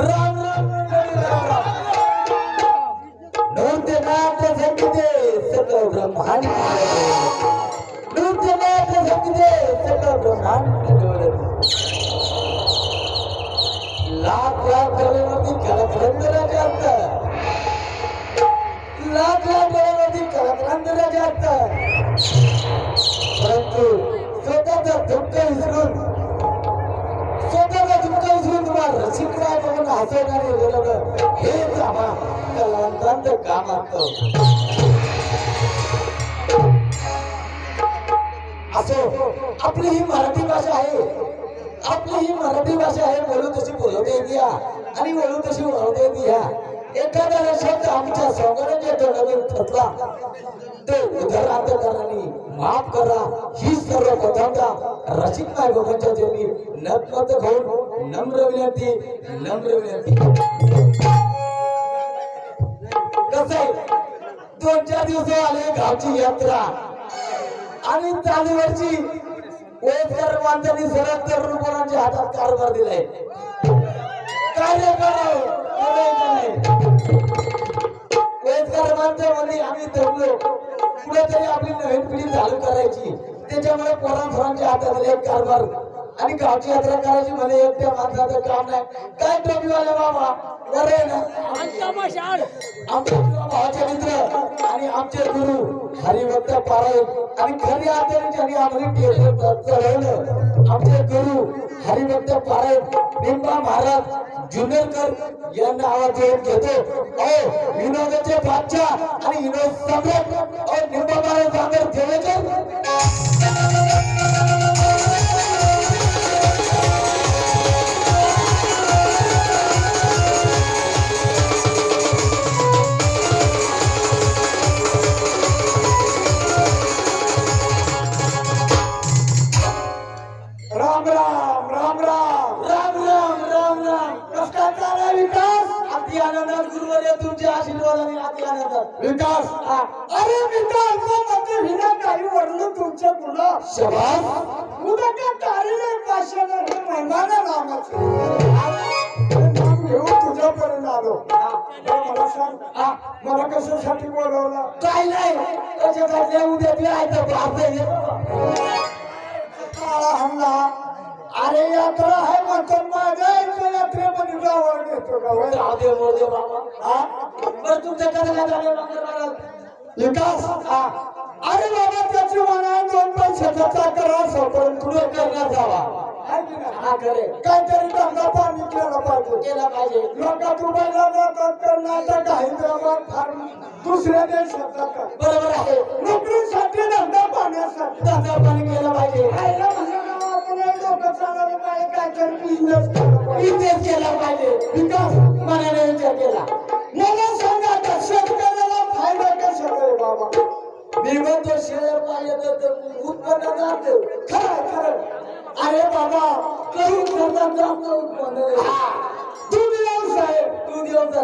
राम राम नृत्य नाट्य संगीते सकळ ब्रह्मांड नृत्य नाट्य संगीते सकळ ब्रह्मांड लाख लाख कलेवरती कलाकारांचे राजे असतात लाख लाख कलेवरती कलाकारांचे राजे असतात परंतु स्वतःचा धक्का विसरून तुम्हाला म्हणून हसवणारे लोक हेच आम्हा कलांतांचं काम असतं. असो आपली ही मराठी भाषा आहे. आपली ही मराठी भाषा आहे बोलू तशी बोलवता येते आणि बोलू तशी बोलवता येते या एखाद्याला शब्द आमच्या सौंदर्याच्या तोंडातून फसला तो उदरांतकरांनी माफ करा ही सर्व पदांचा रचित नाही नायकांच्या चरणी नतमत घेऊन नम्र विनंती नम्र विनंती. कसे दोन चार दिवस आले गावची यात्रा. आणि चालीवरची वयस्कर माणसांनी सरळ तरुण मुलांच्या हातात कारभार दिलाय. कार्य रे करावं? खरंय का नाही? वयस्कर माणसामध्ये आम्ही जमलो कुठेतरी आपली नवीन पिढी चालू करायची त्याच्यामुळे पोरांसोरांच्या हातात एक कारभार आणि गावची यात्रा करायची म्हणे एकट्या माणसाचं काम नाही काय टोपीवाले बाबा बरे आहे भावाचे मित्र आणि आमचे गुरु हरिभक्त पारायण आणि खरी आदरी ज्यांनी आम्हाला चढवलं आमचे गुरु हरिभक्त पारायण निंबा महाराज जुनेरकर यांना आवाज देऊन घेतो. अहो विनोदाचे बादशाह आणि विनोद सम्राट. अहो निंबा महाराज सागर देवेकर. चालला विकास. अति आनंदात गुरुवर्य तुमच्या आशीर्वादाने अति आनंदात. विकास. हा. अरे विकास म्हणजे विना काही वडलं तुमच्या मुलं शबास. उद्या त्या नामाचं नाम घेऊन तुझ्यापर्यंत आलो. बरं मला सांग. हा. मला कशासाठी बोलवलं? काय नाही. त्याच्यासाठी उद्या बी आहे तर. काळा हमला अरे यात्रा आहे म्हणतात जावं घेतो का? होय? राहू दे मोरू दे बाबा. हा? बरं तुमच्या कसं काय झालं डॉक्टर महाराज विकास. हा. अरे बाबा त्याची म्हणा दोन पैशाचा करा सोपरून पुढे करण्यात जावा. काहीतरी धंदा पाणी केला पाहिजे. केला पाहिजे. लोक दुबईला जातात कर्नाटक हैदराबाद फार्म दुसऱ्या देशात जातात. बरोबर आहे. नोकरीसाठी धंदा पाण्यासाठी. धंदा पाणी केला पाहिजे. बिझनेस केला पाहिजे. बिझनेस केला पाहिजे. विकास मनाने विचार केला. मला सांगा आता शेतकऱ्याला फायदा आहे बाबा? मी म्हणतो शेअर पाहिजे तर उत्पन्न जात. खरं खरं अरे बाबा करून करतात जास्त उत्पन्न. हा, दूध व्यवसाय तू दिवस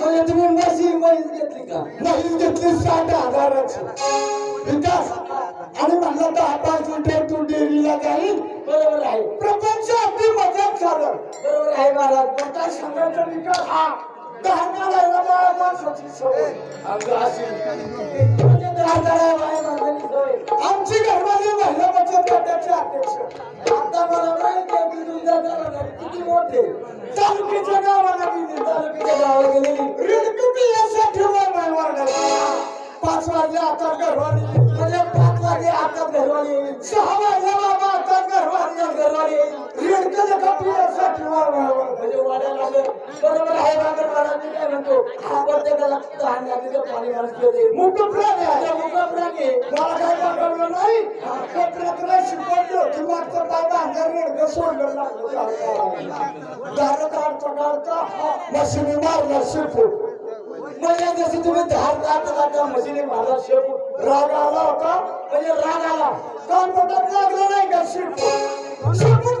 म्हणजे तुम्ही म्हशी म्हैस घेतली का? म्हैस घेतली साठ हजाराची. विकास. आणि म्हणलं तर आता सुटे तू डेरीला जाईल. बरोबर आहे. प्रपंच अगदी मजाक झालं. बरोबर आहे महाराज. मोठा संघाचा निकाल हा. आमची घरवाली महिला बचत गटाचे अध्यक्ष आता मला माहिती किती मोठे. तालुक्याच्या गावाला गेली तालुक्याच्या गावाला गेली रेडकुटी यासाठी पाच वाजले आता घरवाली माझ्या कपिलासाठी म्हणजे वाड्याला बरोबर आहे बागर महाराज काय म्हणतो? प्रत्येकाला हाणण्याचं पाणी माणूस केले मुक्त प्राणी आहे. म्हणजे मुक्त प्राणी मला काय वाटलं नाही? पत्रकला शिकवलं. तू मागचं बाबा अंधारगड घसवलं दारात आडचा काढता. मशिनी मारला शिकू म्हणजे जसं तुम्ही धार काढता काढता मशिनी मारला शिकू राग आला होता? म्हणजे राग आला. कान पटत लागला नाही का? शिकू शिकून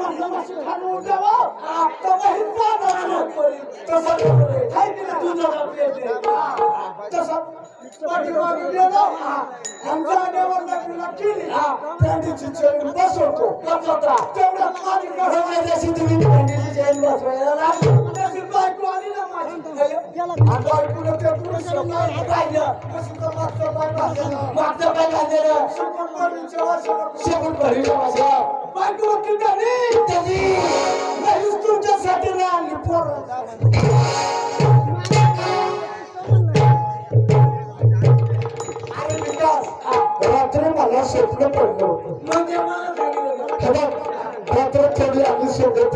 नाही. तसं नाही. हाय की नाही? तुझं नाव येते. तसं पाठीमागे गेलो. आणि जागेवर लग्न केली. त्यांची चैन बसवतो. बसवता. तेवढ्यात माझी कसं बरोबर जशी तुम्ही भांडीची चैन बसवायला लागली. त्याची बायको आली ना माझी. आणि बायकोला ते पुरुष नाही पाहिलं. कसं तर मागचं पाय भाजलं. मागचं पाय घातलेलं. शिकून पडलीच्या वासाला. शेपूट भरलेलं माझं. बायको किती आली? त्याची नाहीच तुमच्यासाठी नाही आणली रात्री मला मग रात्र खेळली आम्ही सोबत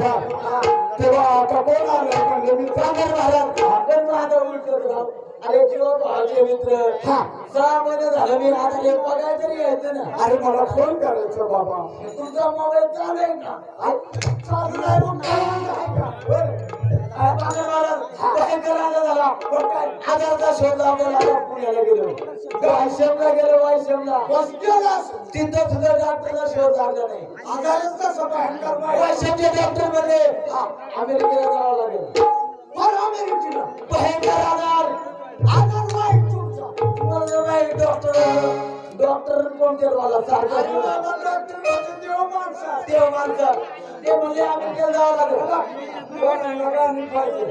तेव्हा आता कोण आलं म्हणजे मी महाराज आपण माझं उलटं अरे किंवा भावाचे मित्र सहा महिने झालं मी आता हे. बघाय तरी यायचं ना अरे मला फोन करायचं बाबा तुमचा मोबाईल चालू आहे चालू आहे झाला मग काय? आजारचा शोध लावला आता पुण्याला गेलो वायशमला गेलो वायशमला बस गेला असं. तिथं सुद्धा डॉक्टरला शोध लागला नाही आजारच नाही. वायशमचे डॉक्टर म्हणले अमेरिकेला जावं लागेल बरं अमेरिकेला. भयंकर आजार आजार नाही तुमचा. तुम्हाला नाही डॉक्टर डॉक्टर सारखं डॉक्टर म्हणजे देव माणसं. देव माणसं ते म्हणले आम्ही केलं जावं लागेल. कोणाला हो गाणी पाहिजे